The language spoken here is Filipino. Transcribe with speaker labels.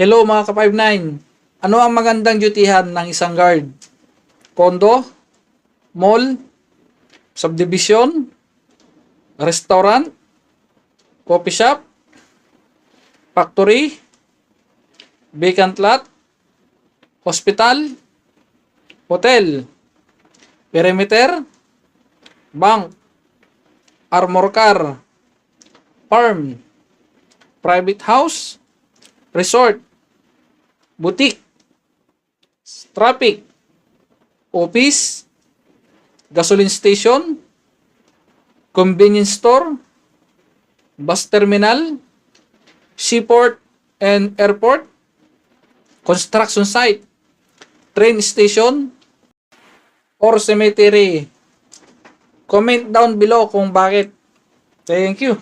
Speaker 1: Hello mga ka-59. Ano ang magandang dutihan ng isang guard? Kondo? Mall? Subdivision? Restaurant? Coffee shop? Factory? Vacant lot? Hospital? Hotel? Perimeter? Bank? Armor car? Farm? Private house? Resort? Boutique? Traffic? Office? Gasoline station? Convenience store? Bus terminal? Seaport and airport? Construction site? Train station? Or cemetery? Comment down below kung bakit. Thank you.